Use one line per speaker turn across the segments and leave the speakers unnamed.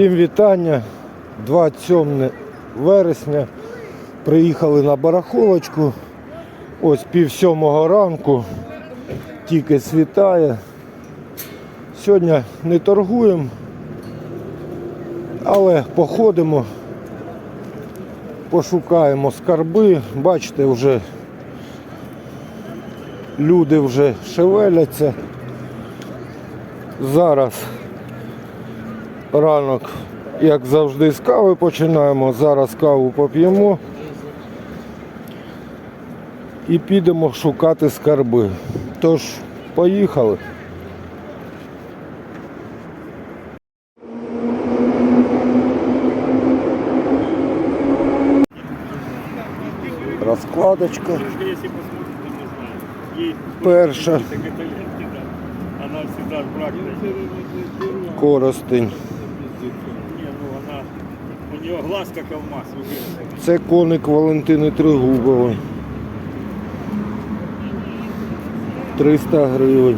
Всім вітання. 27 вересня. Приїхали на барахолочку. Ось пів сьомого ранку. Тільки світає. Сьогодні не торгуємо, але походимо, пошукаємо скарби. Бачите, вже люди вже шевеляться. Зараз ранок, як завжди, з кави починаємо. Зараз каву поп'ємо і підемо шукати скарби. Тож, поїхали. Розкладочка перша, коростень
Не, ну она, у нее глаз как алмаз. вы видите.
Це коник Валентини Тригубової. 300 гривень.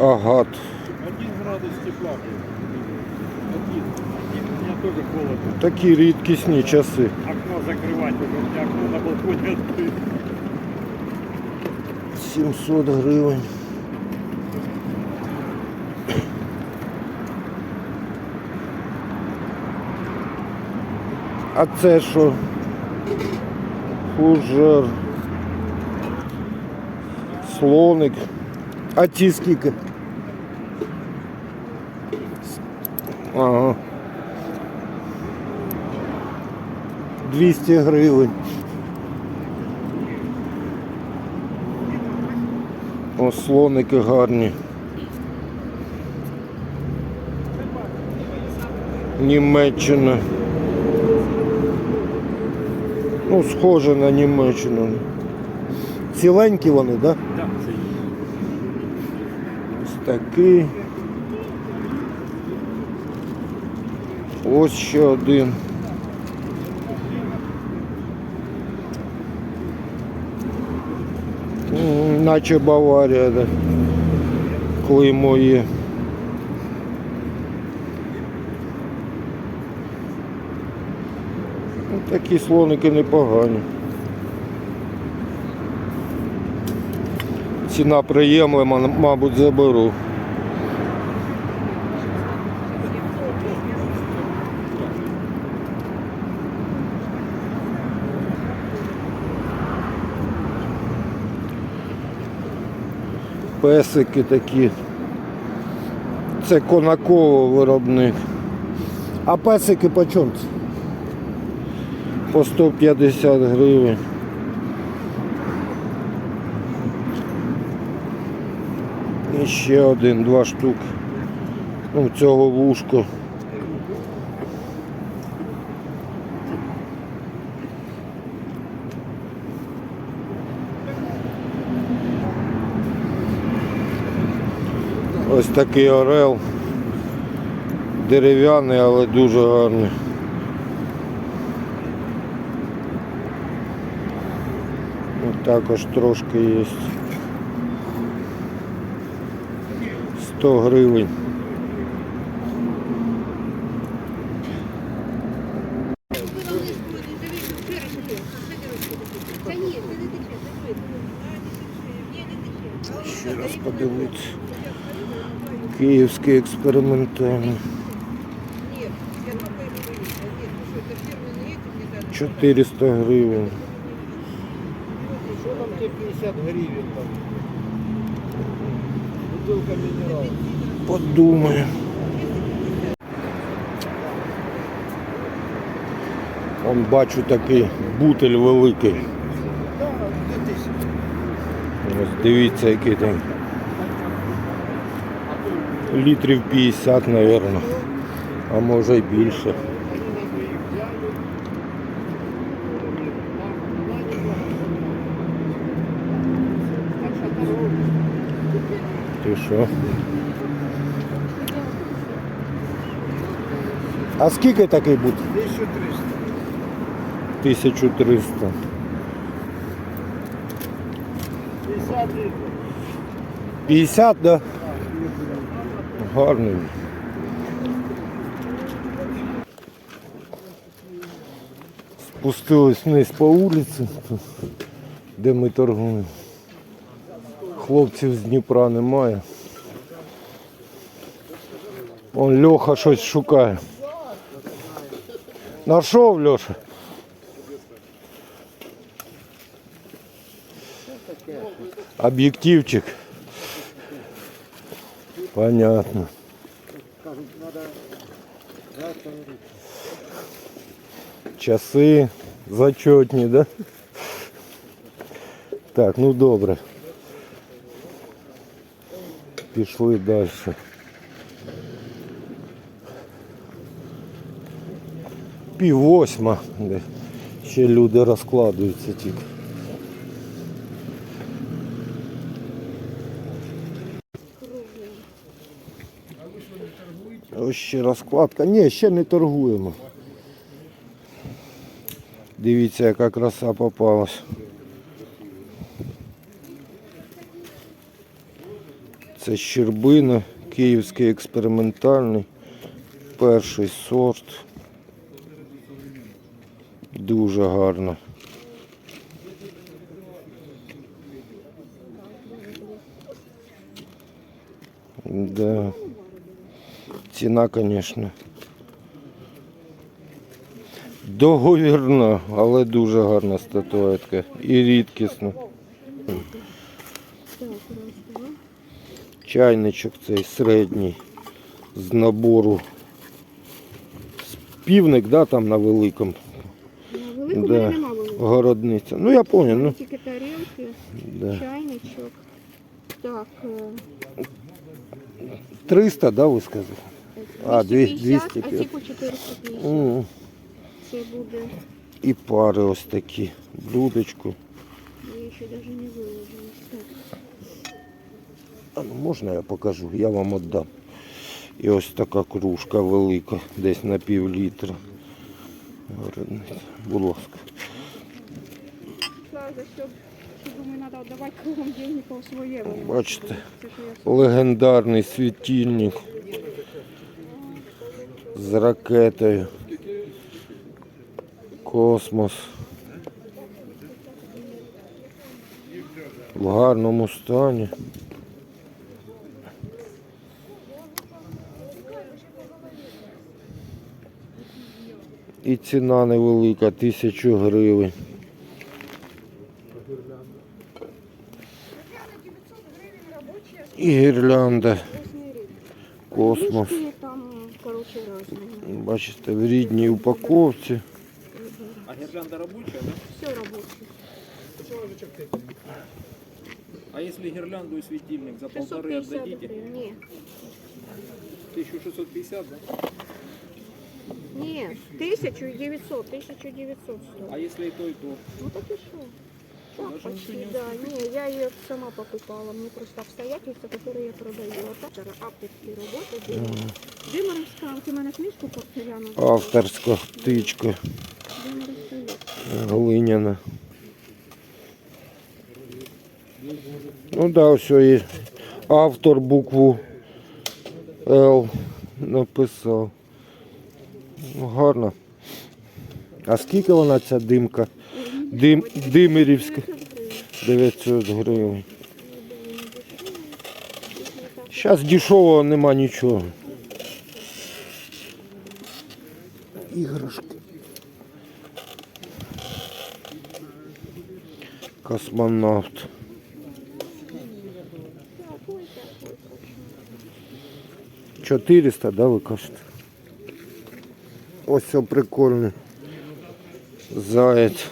Агат.
Один градус тепла. Один. Один. У меня тоже холодно.
Такі рідкісні часи.
Окно закрывать уже. У меня окно на балконе открыто.
700 гривень. А це що? Фужер. Слоник. А ці скільки? Ага. 200 гривень. О, слоники гарні. Німеччина. Ну, схоже на Німеччину. Ціленькі вони, так? Да?
Да.
Ось такий. Ось ще один. М, Наче Баварія, да. Клеймо є. Ну, Такі слоники непогані. Ціна приємлива, мабуть, заберу. Песики такі. Це конаково виробник. А песики по чому? це? По 150 гривень. І ще один, два штуки. Ну, цього вушко. Ось такий орел. Дерев'яний, але дуже гарний. Ось Також трошки є. 100 гривень.
Та ні, це не тече, це швидко. Ні, не тече.
Ще раз подивитися. Київський експериментальний.
Ні, я думаю, не боюся. Ні, ну що, це фірменний этим не треба.
400 гривень.
Що там ті 50 гривень там? Бутилка мінералу.
Подумаю. Он бачу такий бутель великий. Ось дивіться, який там. литров 50, наверное, а может и больше. Ты что? А скільки такий будет?
1300.
1300.
50
50, да? Гарний. Спустились вниз по вулиці, де ми торгуємо. Хлопців з Дніпра немає. Он Льоха щось шукає. Нашов Льоша? Об'єктивчик. Понятно. Часи зачетні, да? Так, ну добре. Пішли далі. Пів восьма, де ще люди розкладуються тільки. Ще розкладка. Ні, ще не торгуємо. Дивіться, яка краса попалась. Це щербина, київський експериментальний, перший сорт. Дуже гарно. Да. Ціна, звісно. Договірна, але дуже гарна статуетка. І рідкісна. Чайничок цей середній з набору. Півник, да, там на великому.
На велику
Да.
нема великого.
Городниця. Ну я понял, ну.
Тільки тарілки,
Да.
чайничок. Так, е,
300, да, ви сказали? А,
250,
250.
а ці по 450.
М,
Це буде,
І пари ось такі. Блюдечку.
я ще навіть не виложила. Так,
А ну можна я покажу? Я вам віддам. І ось така кружка велика, десь на пів літра. Будь ласка.
що, що думаю, треба віддавати кругом деньги по своєму.
Бачите,
Це що я
легендарний світильник з ракетою. Космос. В гарному стані. І ціна невелика, тисячу гривень. І гірлянда. Космос. Бачите, в рідній упаковці.
А гирлянда рабочая, да?
Все робоче.
А если гирлянду и светильник за полторы
650
отдадите?
гривень. Ні.
1650, да?
Ні, 1900, 1900
А
стоїть.
если и то, и то?
Ну так і що?
Не
да. Не, я ее сама покупала. Мне просто обстоятельства, которые я продаю. А так, авторские работы делала. Димаровская, вот у меня книжку порцеляну.
Авторська птичка глиняна. Ну да, все є. Автор букву Л написав. Ну, гарно. А скільки вона ця димка? Дим, Димирівська. 900 гривень. Зараз дешевого нема нічого. Іграшки. Космонавт. 400, да, ви кажете? Ось це прикольний. Заяць.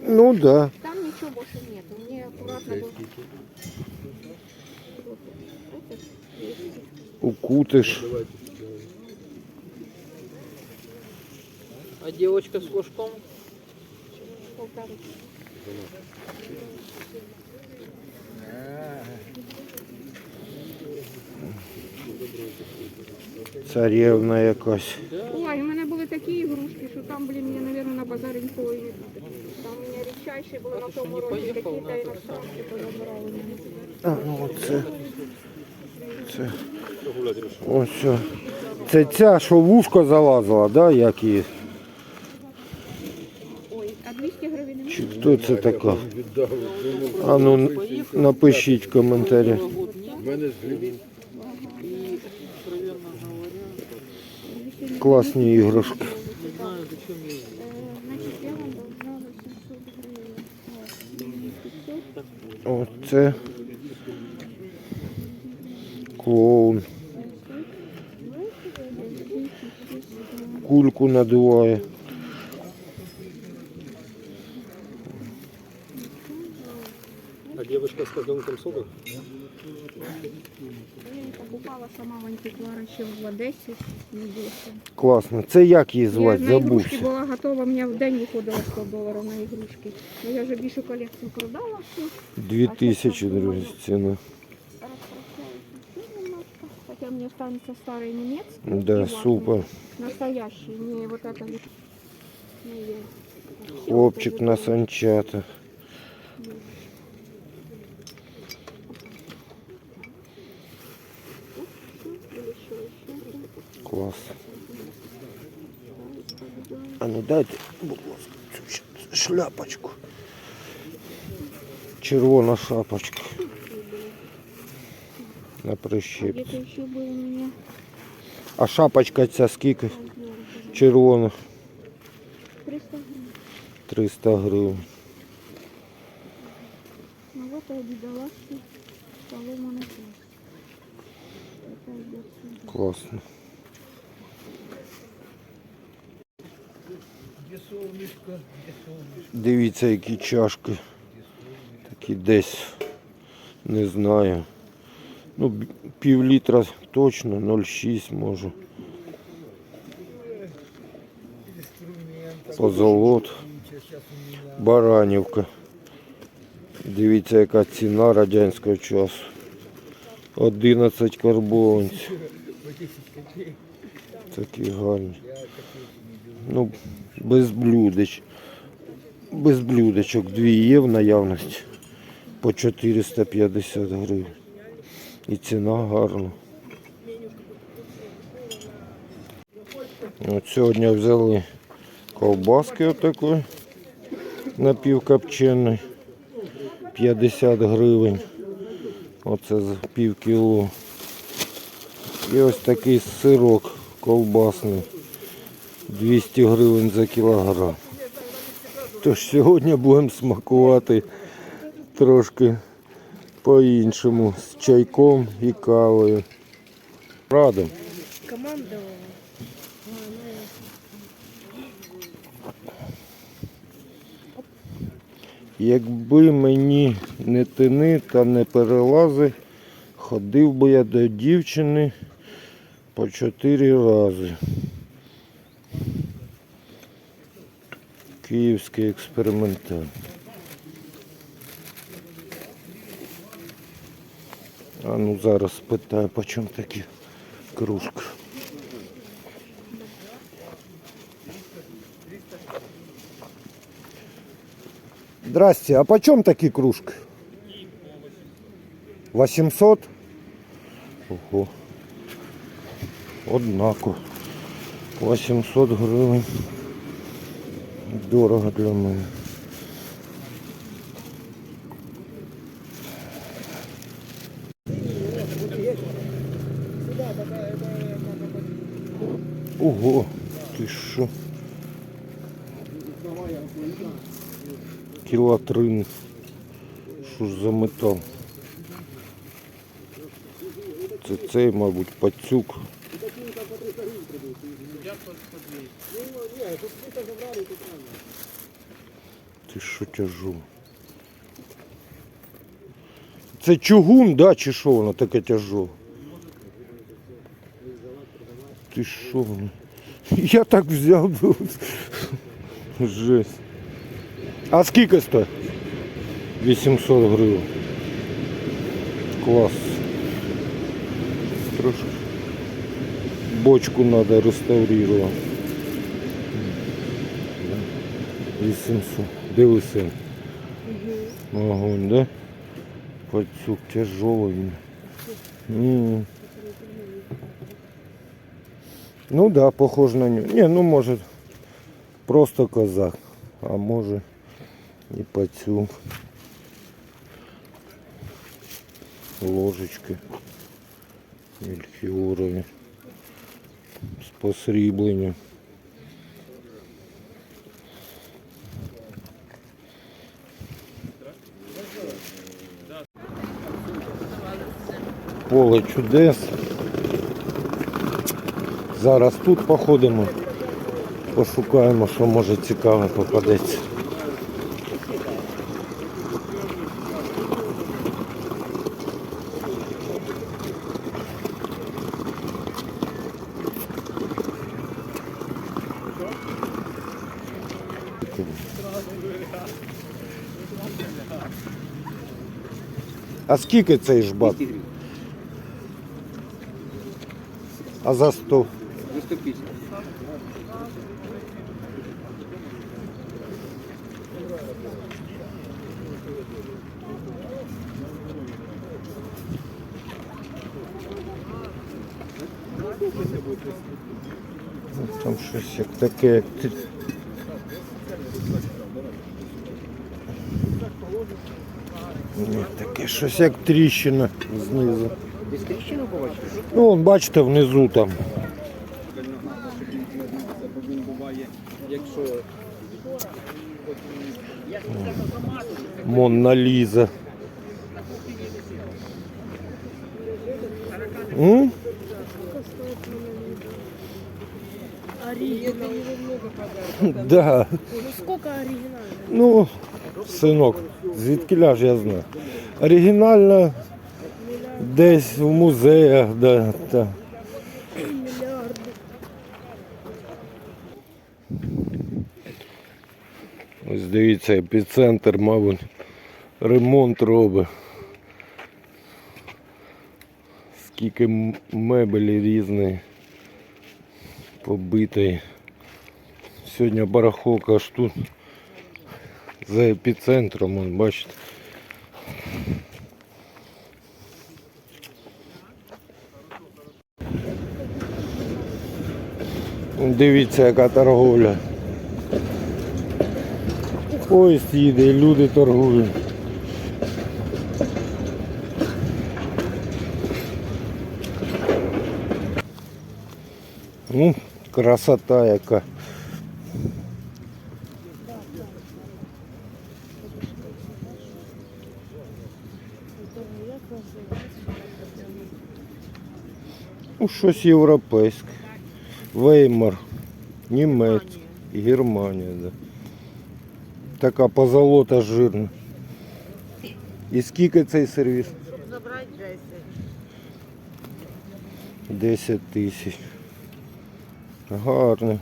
Ну да.
Там ничего больше нету. Мне аккуратно было. Это 200.
Укутиш.
А девочка с флажком?
полторы.
Царівна якась.
Ой, у мене були такі ігрушки, що там, блін, я, наверное, на базарі ніколи не. Там у мене рідчайше було на тому році, які-то
на це?
позабирали.
А, ну оце. Це. Ось. що. Це ця, що в ушко залазила, да, як її?
Ой, а 200 гривень немає?
Чи хто це така? А ну напишіть в коментарі.
Год нет. И, откровенно говоря,
Класні іграшки.
не знаю, зачем я її.
Е, Значить, я вам должна 800 гривень. Ось, 500.
Оце. Клоун. Кульку надуває.
А девочка с козленком сода?
Я її покупала сама в антиквара ще в Одесі. Не десь.
Класно. Це як її
Я
звати?
на ігрушки
Забувся.
була готова, мені в день виходило 100 доларів на ігрушки. Ну я вже більшу колекцію продала всю.
Дві тисячі, друзі, ціна.
Распрощаюсь еще немножко. Хотя мне останется старый немецкий. и
Да,
ватный.
супер.
Настоящий, не вот это вот. Не я. Всё
Хлопчик
это
на
вот.
санчата. Клас. А ну дайте, будь ласка, цю щ- шляпочку. Червона шапочка. На прищепці.
Где-то еще был у меня.
А шапочка ця скільки? Червона.
300 гривен.
300 гривень.
Ну вот и бедолашки. Поломанный плащ. Это
Дивіться, які чашки. Такі десь. Не знаю. Ну, пів літра точно, 0,6 може. Позолот. Баранівка. Дивіться, яка ціна радянського часу. 11 карбованців.
По 10.
Такі гарні. Ну, без блюдеч. Без блюдечок. Дві є в наявності. По 450 гривень. І ціна гарна. От сьогодні взяли ковбаски отакої напівкопченої. 50 гривень. Оце за пів кіло. І ось такий сирок ковбасний. 200 гривень за кілограм. Тож сьогодні будемо смакувати трошки по-іншому з чайком і кавою. Радом.
Команда.
Якби мені не тини та не перелази, ходив би я до дівчини по чотири рази. Київський експерименталь. А ну зараз спитаю, по чому такі кружки. Здрасте, а почем такие кружки? 800? Ого. Однако. 800 гривень. Дорого для мене. Ого, ти що? Кіла три. Що ж за метал? Це цей, мабуть, пацюк. Ти що тяжу? Це чугун, да, чи що воно таке тяжо? Ти що? Я так взяв. Жесть. А скільки стоїть? 800 гривень. Клас. Трошки. Бочку треба реставрувати. 800. Білий син. Огонь, да? Пацюк тяжелый. М. Ну да, похож на нього. Не, ну може просто козак, а може і пацюк. Ложечки. Мельхіорові. З посрібленням. Поле чудес. Зараз тут походимо, пошукаємо, що може цікаве попадеться. А скільки цей жбат? А за 100?
За 150.
Ну, Там щось як таке, як Ні, таке щось як тріщина знизу.
Десь тріщину побачили?
Ну, вон, бачите, внизу там. Монна Ліза. М? Да.
Сколько оригінальних?
Ну, синок, звідки ж я знаю. Оригінально десь в музеях, да, та. Ось дивіться, епіцентр, мабуть, ремонт робить. Скільки мебелі різної побитої. Сьогодні барахолка аж тут за епіцентром, бачите. Дивіться, яка торговля. Поїзд їде, люди торгують. Ну, красота яка. Ну, щось європейське. Веймар, німець, Германія, да. Така позолота жирна. І скільки цей сервіс?
Забрать 10.
10 тисяч. Гарно.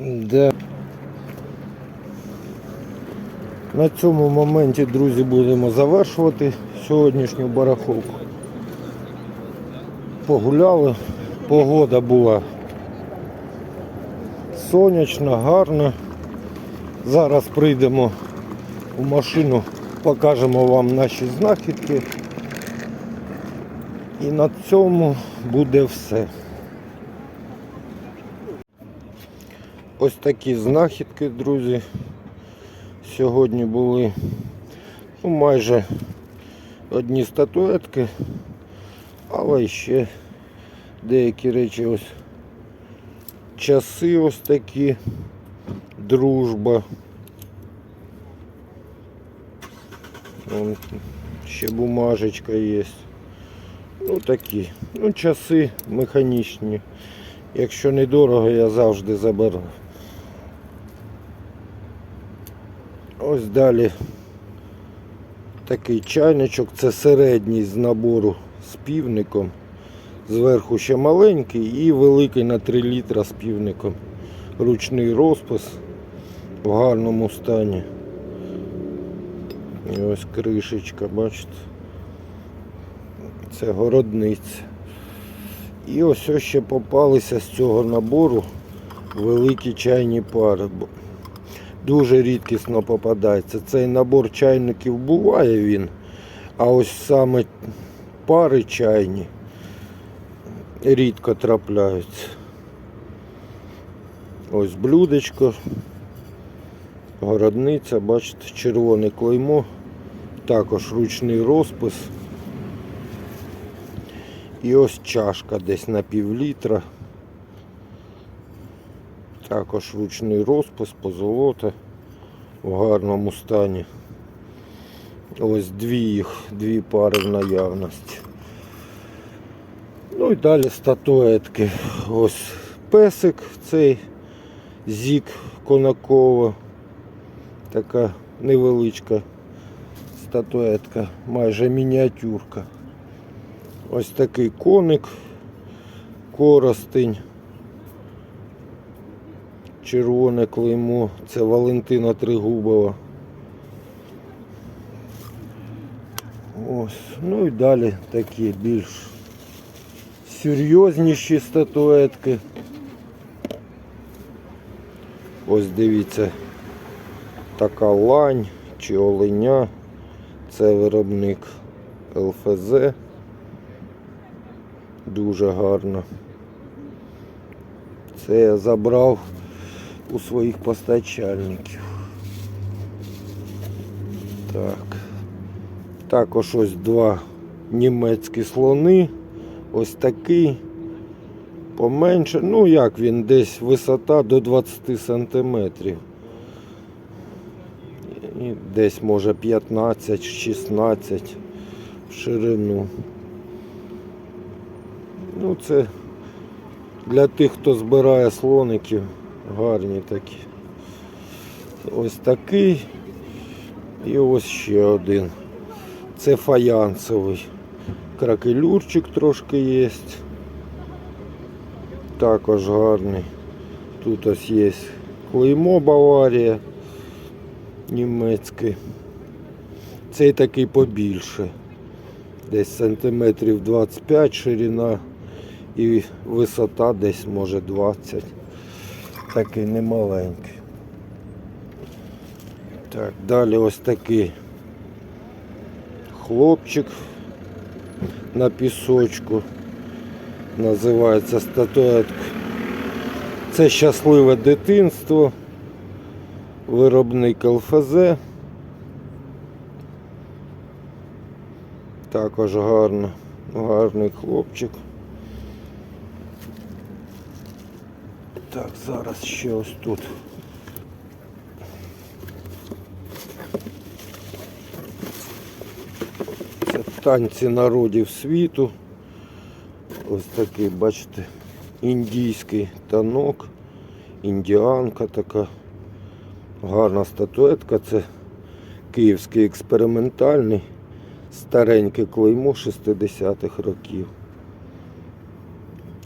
Да. На цьому моменті, друзі, будемо завершувати сьогоднішню барахолку. Погуляли, погода була сонячна, гарна. Зараз прийдемо у машину, покажемо вам наші знахідки. І на цьому буде все. Ось такі знахідки, друзі. Сьогодні були ну, майже одні статуетки, але ще деякі речі ось часи ось такі, дружба. Вон ще бумажечка є. Ну такі. Ну часи механічні. Якщо недорого, я завжди заберу. Ось далі такий чайничок, це середній з набору з півником. Зверху ще маленький і великий на 3 літра з півником. Ручний розпис в гарному стані. І ось кришечка, бачите. Це городниця. І ось ось ще попалися з цього набору великі чайні пари. Дуже рідкісно попадається. Цей набор чайників буває він, а ось саме пари чайні рідко трапляються. Ось блюдечко, городниця, бачите, червоне клеймо, також ручний розпис. І ось чашка десь на пів літра. Також ручний розпис, позолота в гарному стані. Ось дві їх, дві пари в наявності. Ну і далі статуетки. Ось песик цей зік Конакова. Така невеличка статуетка, майже мініатюрка. Ось такий коник, коростень, червоне клеймо, це Валентина Тригубова. Ось, ну і далі такі більш серйозніші статуетки. Ось дивіться, така лань чи оленя. Це виробник ЛФЗ. Дуже гарно. Це я забрав у своїх постачальників. Так. Також ось два німецькі слони. Ось такий. Поменше. Ну як він десь висота до 20 сантиметрів. І десь може 15-16 в ширину. Ну це для тих, хто збирає слоників, гарні такі. Ось такий і ось ще один. Це фаянсовий. Кракелюрчик трошки є. Також гарний. Тут ось є клеймо Баварія німецький. Цей такий побільше. Десь сантиметрів 25 ширина і висота десь може 20. Такий немаленький. Так, далі ось такий хлопчик на пісочку. Називається статуетка. Це щасливе дитинство. Виробник ЛФЗ. Також гарно, гарний хлопчик. Так, зараз ще ось тут. Це танці народів світу. Ось такий, бачите, індійський танок, індіанка така. Гарна статуетка. Це київський експериментальний, стареньке клеймо 60-х років.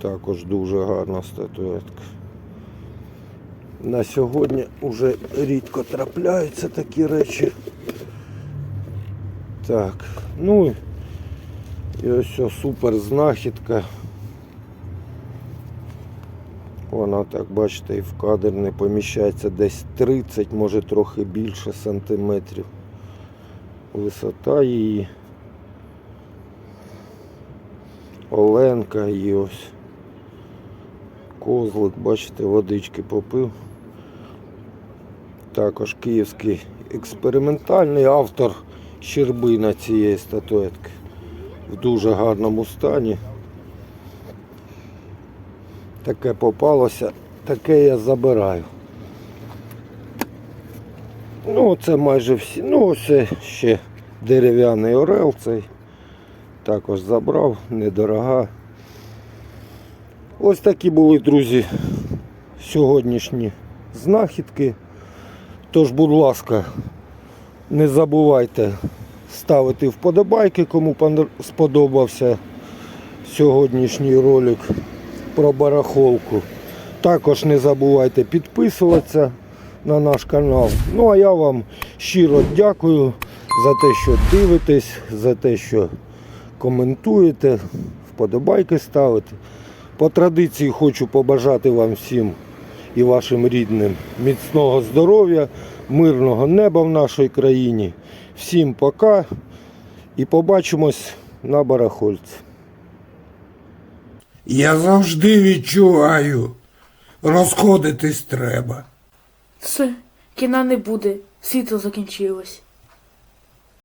Також дуже гарна статуетка. На сьогодні вже рідко трапляються такі речі. Так, ну і ось о, супер знахідка. Вона так, бачите, і в кадр не поміщається десь 30, може трохи більше сантиметрів. Висота її. Оленка і ось козлик, бачите, водички попив. Також київський експериментальний автор щербина цієї статуетки. В дуже гарному стані. Таке попалося, таке я забираю. Ну, це майже всі. Ну, ось ще дерев'яний орел цей. Також забрав, недорога. Ось такі були, друзі, сьогоднішні знахідки. Тож, будь ласка, не забувайте ставити вподобайки, кому сподобався сьогоднішній ролик про барахолку. Також не забувайте підписуватися на наш канал. Ну а я вам щиро дякую за те, що дивитесь, за те, що коментуєте, вподобайки ставите. По традиції хочу побажати вам всім і вашим рідним міцного здоров'я, мирного неба в нашій країні. Всім пока і побачимось на барахольці.
Я завжди відчуваю, розходитись треба.
Все, кіна не буде, світло закінчилось.